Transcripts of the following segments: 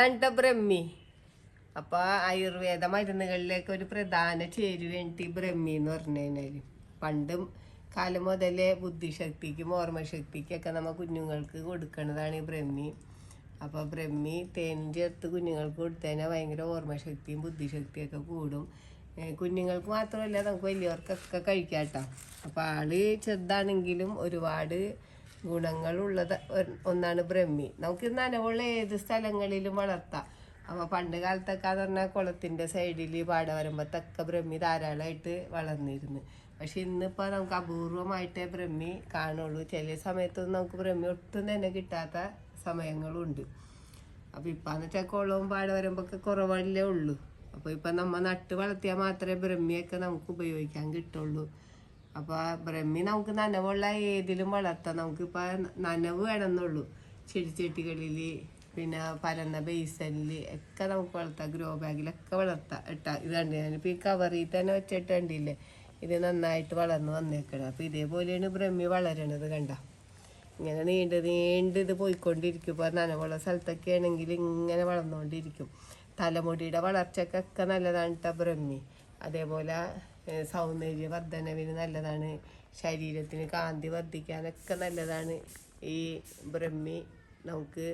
ഇതാണ് ബ്രഹ്മി. അപ്പൊ ആയുർവേദ മരുന്നുകളിലേക്ക് ഒരു പ്രധാന ചേരുവേണ്ടി ബ്രഹ്മി എന്ന് പറഞ്ഞു കഴിഞ്ഞാൽ. പണ്ടും കാലം മുതലേ ബുദ്ധിശക്തിക്കും ഓർമ്മശക്തിക്കൊക്കെ നമ്മ കുഞ്ഞുങ്ങൾക്ക് കൊടുക്കുന്നതാണ് ഈ ബ്രഹ്മി. അപ്പോൾ ബ്രഹ്മി തേൻ ചേർത്ത് കുഞ്ഞുങ്ങൾക്ക് കൊടുത്തതിനാൽ ഭയങ്കര ഓർമ്മശക്തിയും ബുദ്ധിശക്തിയൊക്കെ കൂടും. കുഞ്ഞുങ്ങൾക്ക് മാത്രമല്ല നമുക്ക് വലിയവർക്കൊക്കെ കഴിക്കാം കേട്ടോ അപ്പോൾ ആൾ ചെറുതാണെങ്കിലും ഒരുപാട് ഗുണങ്ങളുള്ളത്. ഒന്നാണ് ബ്രഹ്മി. നമുക്ക് നനവുള്ള ഏത് സ്ഥലങ്ങളിലും വളർത്താം. അപ്പോൾ പണ്ട് കാലത്തൊക്കെ എന്ന് പറഞ്ഞാൽ കുളത്തിന്റെ സൈഡിൽ പാടവരമ്പത്തൊക്കെ ബ്രഹ്മി ധാരാളമായിട്ട് വളർന്നിരുന്നു. പക്ഷെ ഇന്നിപ്പോൾ നമുക്ക് അപൂർവമായിട്ടേ ബ്രഹ്മി കാണുള്ളൂ. ചില സമയത്തൊന്നും നമുക്ക് ബ്രഹ്മി ഒട്ടും തന്നെ കിട്ടാത്ത സമയങ്ങളുണ്ട്. അപ്പോൾ ഇപ്പാന്ന് വെച്ചാൽ കുളവും പാടവരമ്പൊക്കെ കുറവല്ലേ ഉള്ളൂ. അപ്പോൾ ഇപ്പം നമ്മൾ നട്ട് വളർത്തിയാൽ മാത്രമേ ബ്രഹ്മിയൊക്കെ നമുക്ക് ഉപയോഗിക്കാൻ കിട്ടുള്ളൂ. അപ്പോൾ ബ്രഹ്മി നമുക്ക് നനവുള്ള ഏതിലും വളർത്താം. നമുക്കിപ്പോൾ നനവ് വേണമെന്നുള്ളൂ. ചെടിച്ചട്ടികളിൽ പിന്നെ പരന്ന ബേസനിൽ ഒക്കെ നമുക്ക് വളർത്താം. ഗ്രോ ബാഗിലൊക്കെ വളർത്താം ഇട്ടാ. ഇതുണ്ട് ഞാനിപ്പോൾ ഈ കവറിൽ തന്നെ വെച്ചിട്ട് കണ്ടില്ലേ? ഇത് നന്നായിട്ട് വളർന്ന് വന്നേക്കണം. അപ്പോൾ ഇതേപോലെയാണ് ബ്രഹ്മി വളരണത് കണ്ട. ഇങ്ങനെ നീണ്ട് നീണ്ട് ഇത് പോയിക്കൊണ്ടിരിക്കും. ഇപ്പോൾ നനവുള്ള സ്ഥലത്തൊക്കെ ആണെങ്കിൽ ഇങ്ങനെ വളർന്നുകൊണ്ടിരിക്കും. തലമുടിയുടെ വളർച്ചക്കൊക്കെ നല്ലതാണ് കേട്ടോ ബ്രഹ്മി. അതേപോലെ സൗന്ദര്യ വർധനവിന് നല്ലതാണ്. ശരീരത്തിന് കാന്തി വർദ്ധിക്കാനൊക്കെ നല്ലതാണ്. ഈ ബ്രഹ്മി നമുക്ക്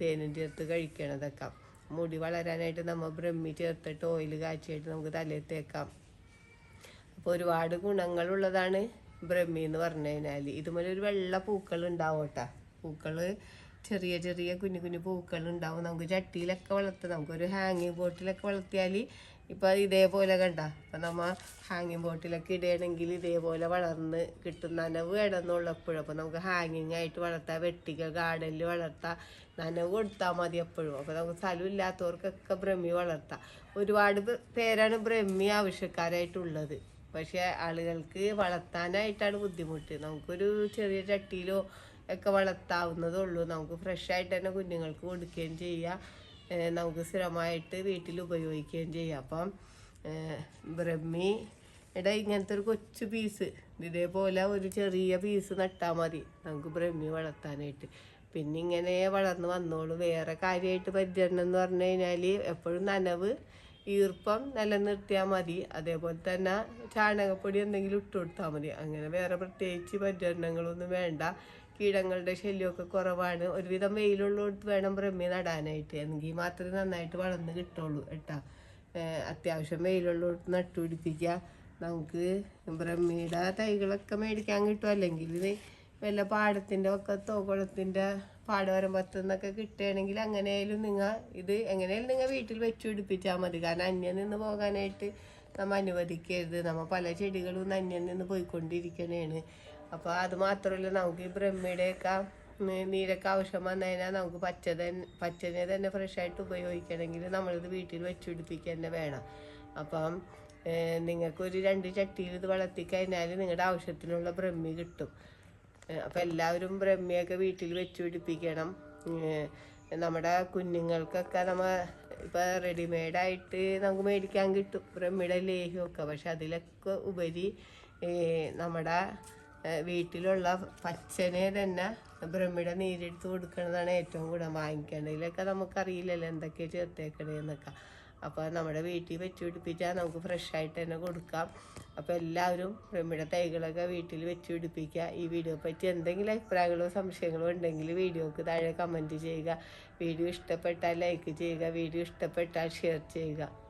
തേനും ചേർത്ത് കഴിക്കണതൊക്കെ. മുടി വളരാനായിട്ട് നമ്മൾ ബ്രഹ്മി ചേർത്തിട്ട് ഓയിൽ കാച്ചിയിട്ട് നമുക്ക് തലയിൽ തേക്കാം. അപ്പോൾ ഒരുപാട് ഗുണങ്ങളുള്ളതാണ് ബ്രഹ്മി എന്ന് പറഞ്ഞു കഴിഞ്ഞാൽ ഇതുപോലെ ഒരു വെള്ള പൂക്കൾ ഉണ്ടാവും കേട്ടോ പൂക്കൾ ചെറിയ ചെറിയ കുഞ്ഞു കുഞ്ഞു പൂക്കൾ ഉണ്ടാവും നമുക്ക് ചട്ടിയിലൊക്കെ വളർത്താം നമുക്കൊരു ഹാങ്ങിങ് ബോട്ടിലൊക്കെ വളർത്തിയാൽ ഇപ്പോൾ ഇതേപോലെ കണ്ട അപ്പം നമ്മൾ ഹാങ്ങിങ് ബോട്ടിലൊക്കെ ഇടുകയാണെങ്കിൽ ഇതേപോലെ വളർന്ന് കിട്ടും. നനവ് കിടന്നുള്ളപ്പോഴും അപ്പോൾ നമുക്ക് ഹാങ്ങിങ് ആയിട്ട് വളർത്താം. വെട്ടിക്ക ഗാർഡനിൽ വളർത്താം. നനവ് കൊടുത്താൽ മതി എപ്പോഴും. അപ്പോൾ നമുക്ക് സ്ഥലം ഇല്ലാത്തവർക്കൊക്കെ ബ്രഹ്മി വളർത്താം. ഒരുപാട് പേരാണ് ബ്രഹ്മി ആവശ്യക്കാരായിട്ടുള്ളത്. പക്ഷേ ആളുകൾക്ക് വളർത്താനായിട്ടാണ് ബുദ്ധിമുട്ട്. നമുക്കൊരു ചെറിയ ചട്ടിയിലോ ഒക്കെ വളർത്താവുന്നതേ ഉള്ളൂ. നമുക്ക് ഫ്രഷ് ആയിട്ട് തന്നെ കുഞ്ഞുങ്ങൾക്ക് കൊടുക്കുകയും ചെയ്യാം. നമുക്ക് സ്ഥിരമായിട്ട് വീട്ടിൽ ഉപയോഗിക്കുകയും ചെയ്യാം. അപ്പം ബ്രഹ്മി ബ്രഹ്മിയുടെ ഇങ്ങനത്തെ ഒരു കൊച്ചു പീസ് ഇതേപോലെ ഒരു ചെറിയ പീസ് നട്ടാൽ മതി. നമുക്ക് ബ്രഹ്മി വളർത്താനായിട്ട്. പിന്നെ ഇങ്ങനെ വളർന്ന് വന്നോളൂ. വേറെ കാര്യമായിട്ട് പരിചരണം എന്ന് പറഞ്ഞു കഴിഞ്ഞാൽ എപ്പോഴും നനവ് ഈർപ്പം നിലനിർത്തിയാൽ മതി. അതേപോലെ തന്നെ ചാണകപ്പൊടി എന്തെങ്കിലും ഇട്ട് കൊടുത്താൽ മതി. അങ്ങനെ വേറെ പ്രത്യേകിച്ച് പരിചരണങ്ങളൊന്നും വേണ്ട. കീടങ്ങളുടെ ശല്യമൊക്കെ കുറവാണ്. ഒരുവിധം വെയിലുള്ളിടത്ത് വേണം ബ്രഹ്മി നടാനായിട്ട്. എങ്കിൽ മാത്രമേ നന്നായിട്ട് വളർന്ന് കിട്ടുള്ളൂ കേട്ടാ. അത്യാവശ്യം വെയിലുള്ളിടത്ത് നട്ടുപിടിപ്പിക്കുക നമുക്ക് ബ്രഹ്മിയുടെ തൈകളൊക്കെ മേടിക്കാൻ കിട്ടും. അല്ലെങ്കിൽ വല്ല പാടത്തിന്റെ ഒക്കത്തോ കുളത്തിന്റെ പാടവരമ്പത്തു നിന്നൊക്കെ കിട്ടുകയാണെങ്കിൽ അങ്ങനെയായാലും നിങ്ങൾ ഇത് എങ്ങനെയായാലും നിങ്ങൾ വീട്ടിൽ വെച്ചു പിടിപ്പിച്ചാൽ മതി. കാരണം അന്യം നിന്ന് പോകാനായിട്ട് നമ്മൾ അനുവദിക്കരുത്. നമ്മൾ പല ചെടികളും അന്യം നിന്ന് പോയിക്കൊണ്ടിരിക്കണേണ്. അപ്പോൾ അത് മാത്രമല്ല നമുക്ക് ഈ ബ്രഹ്മയുടെയൊക്കെ നീരൊക്കെ ആവശ്യം വന്നു കഴിഞ്ഞാൽ നമുക്ക് പച്ച തന്നെ പച്ചനെ തന്നെ ഫ്രഷായിട്ട് ഉപയോഗിക്കണമെങ്കിൽ നമ്മളിത് വീട്ടിൽ വെച്ച് പിടിപ്പിക്കുക തന്നെ വേണം. അപ്പം നിങ്ങൾക്കൊരു രണ്ട് ചട്ടിയിൽ ഇത് വളർത്തി കഴിഞ്ഞാൽ നിങ്ങളുടെ ആവശ്യത്തിനുള്ള ബ്രഹ്മി കിട്ടും. അപ്പം എല്ലാവരും ബ്രഹ്മിയൊക്കെ വീട്ടിൽ വെച്ച് പിടിപ്പിക്കണം നമ്മുടെ കുഞ്ഞുങ്ങൾക്കൊക്കെ നമ്മ ഇപ്പം റെഡിമെയ്ഡായിട്ട് നമുക്ക് മേടിക്കാൻ കിട്ടും. ബ്രഹ്മിയുടെ ലേഹ്യമൊക്കെ. പക്ഷെ അതിലൊക്കെ ഉപരി നമ്മുടെ വീട്ടിലുള്ള പച്ചനെ തന്നെ ബ്രഹ്മിയുടെ നീരെടുത്ത് കൊടുക്കുന്നതാണ് ഏറ്റവും കൂടുതൽ. വാങ്ങിക്കേണ്ടതിലൊക്കെ നമുക്കറിയില്ലല്ലോ എന്തൊക്കെയാണ് ചേർത്തേക്കണേന്നൊക്കെ. അപ്പോൾ നമ്മുടെ വീട്ടിൽ വെച്ച് പിടിപ്പിച്ചാൽ നമുക്ക് ഫ്രഷ് ആയിട്ട് തന്നെ കൊടുക്കാം. അപ്പോൾ എല്ലാവരും പ്രമിയുടെ തൈകളൊക്കെ വീട്ടിൽ വെച്ച് പിടിപ്പിക്കുക. ഈ വീഡിയോ പറ്റി എന്തെങ്കിലും അഭിപ്രായങ്ങളോ സംശയങ്ങളോ ഉണ്ടെങ്കിൽ വീഡിയോക്ക് താഴെ കമന്റ് ചെയ്യുക. വീഡിയോ ഇഷ്ടപ്പെട്ടാൽ ലൈക്ക് ചെയ്യുക. വീഡിയോ ഇഷ്ടപ്പെട്ടാൽ ഷെയർ ചെയ്യുക.